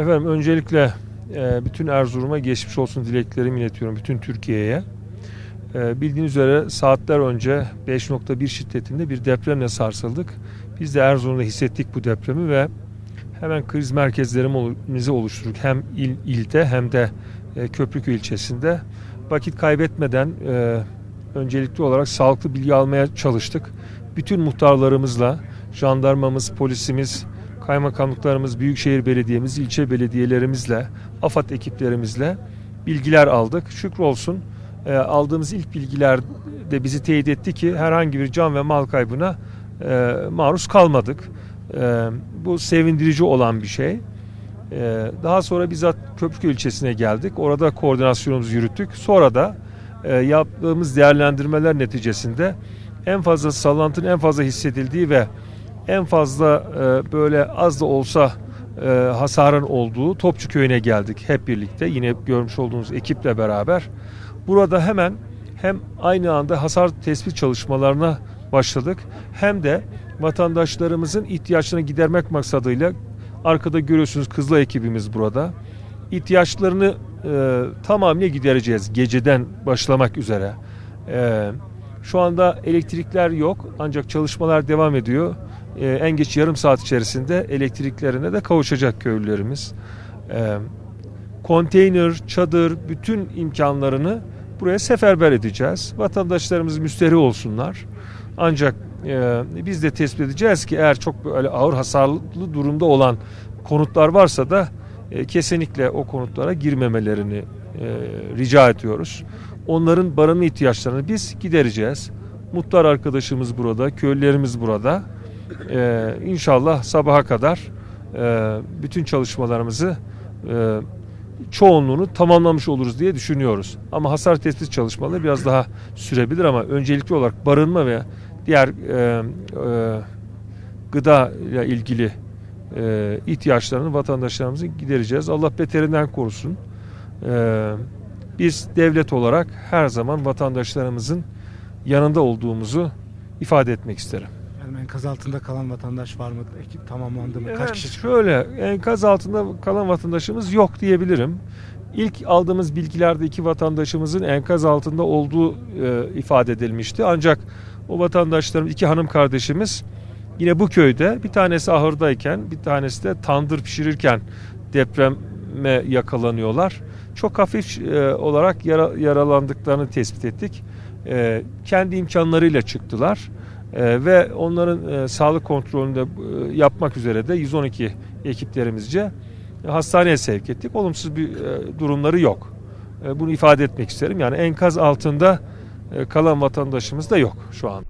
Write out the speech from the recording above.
Efendim öncelikle e, bütün Erzurum'a geçmiş olsun dileklerimi iletiyorum bütün Türkiye'ye. E, bildiğiniz üzere saatler önce 5.1 şiddetinde bir depremle sarsıldık. Biz de Erzurum'da hissettik bu depremi ve hemen kriz merkezlerimizi oluşturduk. Hem il, ilde hem de e, Köprüköy ilçesinde. Vakit kaybetmeden öncelikli olarak sağlıklı bilgi almaya çalıştık. Bütün muhtarlarımızla, jandarmamız, polisimiz, kaymakamlıklarımız, büyükşehir belediyemiz, ilçe belediyelerimizle, AFAD ekiplerimizle bilgiler aldık. Şükür olsun e, aldığımız ilk bilgiler de bizi teyit etti ki herhangi bir can ve mal kaybına e, maruz kalmadık. E, bu sevindirici olan bir şey. E, daha sonra bizzat Köprüköy ilçesine geldik. Orada koordinasyonumuzu yürüttük. Sonra da e, yaptığımız değerlendirmeler neticesinde en fazla sallantının en fazla hissedildiği ve en fazla e, böyle az da olsa e, hasarın olduğu Topçu Köyü'ne geldik hep birlikte. Yine görmüş olduğunuz ekiple beraber. Burada hemen hem aynı anda hasar tespit çalışmalarına başladık. Hem de vatandaşlarımızın ihtiyaçlarını gidermek maksadıyla arkada görüyorsunuz Kızılay ekibimiz burada. İhtiyaçlarını e, tamamıyla gidereceğiz geceden başlamak üzere. E, şu anda elektrikler yok ancak çalışmalar devam ediyor. Ee, en geç yarım saat içerisinde elektriklerine de kavuşacak köylülerimiz. Ee, konteyner, çadır, bütün imkanlarını buraya seferber edeceğiz. Vatandaşlarımız müsterih olsunlar. Ancak e, biz de tespit edeceğiz ki eğer çok böyle ağır hasarlı durumda olan konutlar varsa da e, kesinlikle o konutlara girmemelerini e, rica ediyoruz. Onların barınma ihtiyaçlarını biz gidereceğiz. Muhtar arkadaşımız burada, köylülerimiz burada. Ee, inşallah sabaha kadar e, bütün çalışmalarımızı e, çoğunluğunu tamamlamış oluruz diye düşünüyoruz. Ama hasar tespit çalışmaları biraz daha sürebilir ama öncelikli olarak barınma ve diğer e, e, gıda ile ilgili e, ihtiyaçlarını vatandaşlarımızın gidereceğiz. Allah beterinden korusun. E, biz devlet olarak her zaman vatandaşlarımızın yanında olduğumuzu ifade etmek isterim. Yani enkaz altında kalan vatandaş var mı? Ekip tamamlandı mı? Kaç Evet, kişi çıktı? Şöyle enkaz altında kalan vatandaşımız yok diyebilirim. İlk aldığımız bilgilerde iki vatandaşımızın enkaz altında olduğu e, ifade edilmişti. Ancak o vatandaşlarım iki hanım kardeşimiz yine bu köyde bir tanesi ahırdayken bir tanesi de tandır pişirirken depreme yakalanıyorlar. Çok hafif e, olarak yara, yaralandıklarını tespit ettik. E, kendi imkanlarıyla çıktılar. Ee, ve onların e, sağlık kontrolünü de e, yapmak üzere de 112 ekiplerimizce hastaneye sevk ettik. Olumsuz bir e, durumları yok. E, bunu ifade etmek isterim. Yani enkaz altında e, kalan vatandaşımız da yok şu an.